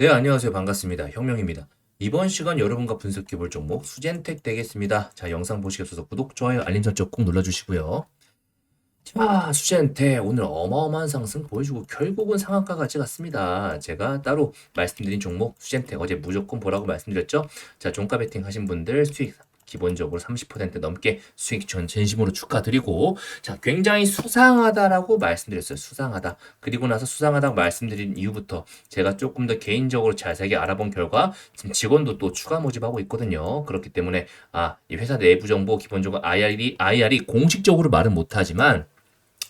네, 안녕하세요. 반갑습니다. 혁명입니다. 이번 시간 여러분과 분석해 볼 종목 수젠텍 되겠습니다. 자, 영상 보시기 앞서서 구독, 좋아요, 알림 설정 꼭 눌러주시고요. 자, 수젠텍 오늘 어마어마한 상승 보여주고 결국은 상한가가 찍었습니다. 제가 따로 말씀드린 종목 수젠텍 어제 무조건 보라고 말씀드렸죠. 자, 종가 베팅 하신 분들 수익 기본적으로 30% 넘게 수익 전 진심으로 축하드리고 자 굉장히 수상하다라고 말씀드렸어요. 수상하다. 그리고 나서 수상하다고 말씀드린 이후부터 제가 조금 더 개인적으로 자세하게 알아본 결과 지금 직원도 또 추가 모집하고 있거든요. 그렇기 때문에 아 이 회사 내부 정보 기본적으로 IR이 IR이 공식적으로 말은 못하지만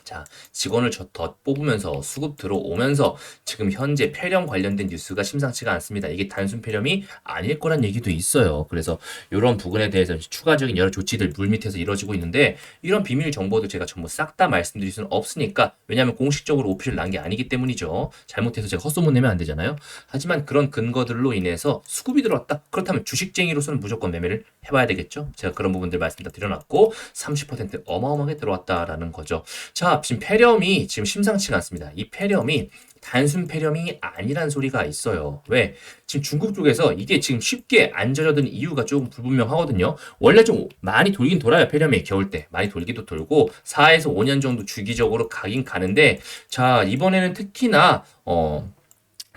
자, 직원을 저더 뽑으면서 수급 들어오면서 지금 현재 폐렴 관련된 뉴스가 심상치가 않습니다. 이게 단순 폐렴이 아닐 거란 얘기도 있어요. 그래서 이런 부분에 대해서 추가적인 여러 조치들 물밑에서 이루어지고 있는데 이런 비밀 정보도 제가 전부 싹 다 말씀드릴 수는 없으니까 왜냐하면 공식적으로 오피를 난 게 아니기 때문이죠. 잘못해서 제가 헛소문 내면 안 되잖아요. 하지만 그런 근거들로 인해서 수급이 들어왔다. 그렇다면 주식쟁이로서는 무조건 매매를 해봐야 되겠죠. 제가 그런 부분들 말씀 다 드려놨고 30% 어마어마하게 들어왔다라는 거죠. 자, 지금 폐렴이 지금 심상치가 않습니다. 이 폐렴이 단순 폐렴이 아니란 소리가 있어요. 왜? 지금 중국 쪽에서 이게 지금 쉽게 안 젖어든 이유가 조금 불분명하거든요. 원래 좀 많이 돌긴 돌아요. 폐렴이 겨울 때 많이 돌기도 돌고 4에서 5년 정도 주기적으로 가긴 가는데 자 이번에는 특히나 어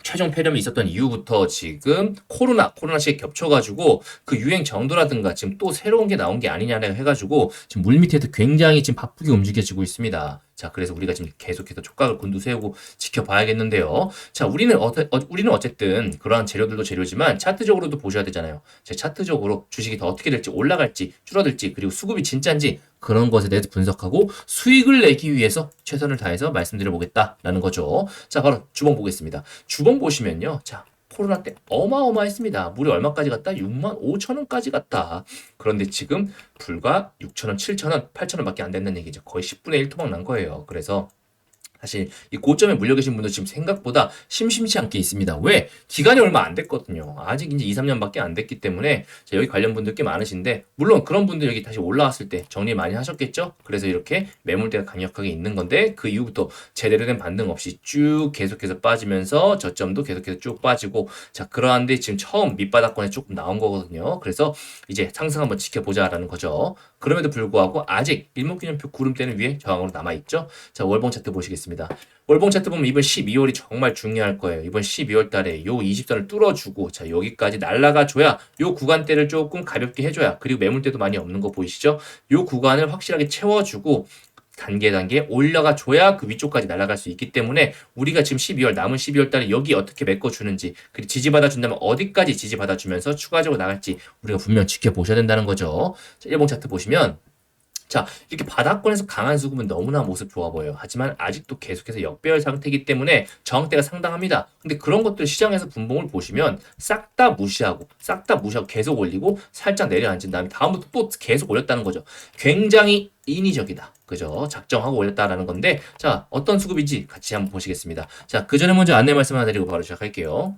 최종 폐렴이 있었던 이후부터 지금 코로나, 코로나 시에 겹쳐가지고 그 유행 정도라든가 지금 또 새로운 게 나온 게 아니냐 해가지고 지금 물밑에서 굉장히 지금 바쁘게 움직여지고 있습니다. 자, 그래서 우리가 지금 계속해서 촉각을 곤두세우고 지켜봐야겠는데요. 자, 우리는 어, 어, 우리는 어쨌든 그러한 재료들도 재료지만 차트적으로도 보셔야 되잖아요. 제 차트적으로 주식이 더 어떻게 될지 올라갈지 줄어들지 그리고 수급이 진짜인지 그런 것에 대해서 분석하고 수익을 내기 위해서 최선을 다해서 말씀드려 보겠다라는 거죠. 자, 바로 주봉 보겠습니다. 주봉 보시면요. 자, 코로나 때 어마어마했습니다. 무려 얼마까지 갔다? 6만 5천 원까지 갔다. 그런데 지금 불과 6천 원, 7천 원, 8천 원밖에 안 된다는 얘기죠. 거의 10분의 1 토막 난 거예요. 그래서 사실 이 고점에 물려 계신 분들 지금 생각보다 심심치 않게 있습니다. 왜? 기간이 얼마 안 됐거든요. 아직 이제 2, 3년밖에 안 됐기 때문에 자, 여기 관련 분들 꽤 많으신데 물론 그런 분들 여기 다시 올라왔을 때 정리 많이 하셨겠죠? 그래서 이렇게 매물대가 강력하게 있는 건데 그 이후부터 제대로 된 반등 없이 쭉 계속해서 빠지면서 저점도 계속해서 쭉 빠지고 자 그러한데 지금 처음 밑바닥권에 조금 나온 거거든요. 그래서 이제 상승 한번 지켜보자라는 거죠. 그럼에도 불구하고 아직 일목균형표 구름대는 위에 저항으로 남아있죠. 자 월봉 차트 보시겠습니다. 월봉 차트 보면 이번 12월이 정말 중요할 거예요. 이번 12월 달에 요 20선을 뚫어주고 자 여기까지 날라가 줘야 요 구간대를 조금 가볍게 해줘야 그리고 매물대도 많이 없는 거 보이시죠? 요 구간을 확실하게 채워주고 단계 단계 올라가 줘야 그 위쪽까지 날아갈 수 있기 때문에 우리가 지금 12월 남은 12월 달에 여기 어떻게 메꿔 주는지 그리고 지지 받아 준다면 어디까지 지지 받아 주면서 추가적으로 나갈지 우리가 분명 지켜보셔야 된다는 거죠. 자, 일봉 차트 보시면 자, 이렇게 바닥권에서 강한 수급은 너무나 모습 좋아 보여요. 하지만 아직도 계속해서 역배열 상태이기 때문에 저항대가 상당합니다. 근데 그런 것들 시장에서 분봉을 보시면 싹 다 무시하고, 싹 다 무시하고 계속 올리고 살짝 내려앉은 다음에 다음부터 또 계속 올렸다는 거죠. 굉장히 인위적이다. 그죠? 작정하고 올렸다라는 건데, 자, 어떤 수급인지 같이 한번 보시겠습니다. 자, 그 전에 먼저 안내 말씀 하나 드리고 바로 시작할게요.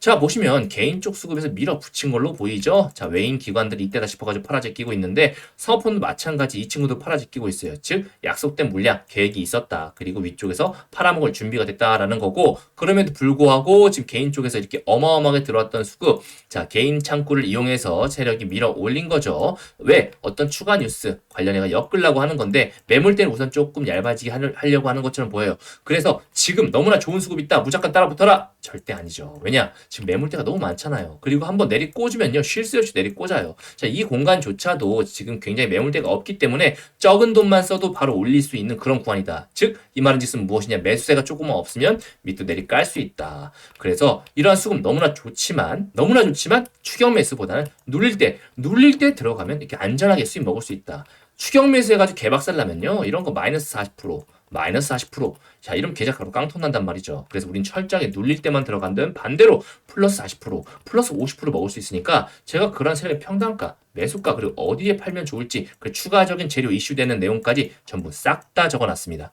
자, 보시면 개인 쪽 수급에서 밀어붙인 걸로 보이죠? 자, 외인 기관들이 이때다 싶어가지고 팔아제 끼고 있는데 사업폰도 마찬가지 이 친구도 팔아제 끼고 있어요. 즉, 약속된 물량, 계획이 있었다. 그리고 위쪽에서 팔아먹을 준비가 됐다라는 거고 그럼에도 불구하고 지금 개인 쪽에서 이렇게 어마어마하게 들어왔던 수급 자, 개인 창구를 이용해서 세력이 밀어 올린 거죠. 왜? 어떤 추가 뉴스 관련해가 엮으려고 하는 건데 매물대는 우선 조금 얇아지게 하려고 하는 것처럼 보여요. 그래서 지금 너무나 좋은 수급 있다. 무조건 따라붙어라. 절대 아니죠. 왜냐? 지금 매물대가 너무 많잖아요. 그리고 한번 내리 꽂으면요. 쉴 새 없이 내리 꽂아요. 자, 이 공간조차도 지금 굉장히 매물대가 없기 때문에 적은 돈만 써도 바로 올릴 수 있는 그런 구간이다. 즉, 이 말은 즉슨 무엇이냐? 매수세가 조금만 없으면 밑도 내리 깔 수 있다. 그래서 이러한 수급 너무나 좋지만, 너무나 좋지만 추격 매수보다는 눌릴 때, 눌릴 때 들어가면 이렇게 안전하게 수익 먹을 수 있다. 추격 매수 해가지고 개박살 나면요. 이런 거 마이너스 40%, 마이너스 40%. 자, 이런 계좌가로 깡통 난단 말이죠. 그래서 우린 철저하게 눌릴 때만 들어간다면 반대로 플러스 40%, 플러스 50% 먹을 수 있으니까 제가 그런 세력 평단가, 매수가, 그리고 어디에 팔면 좋을지 그 추가적인 재료 이슈되는 내용까지 전부 싹 다 적어놨습니다.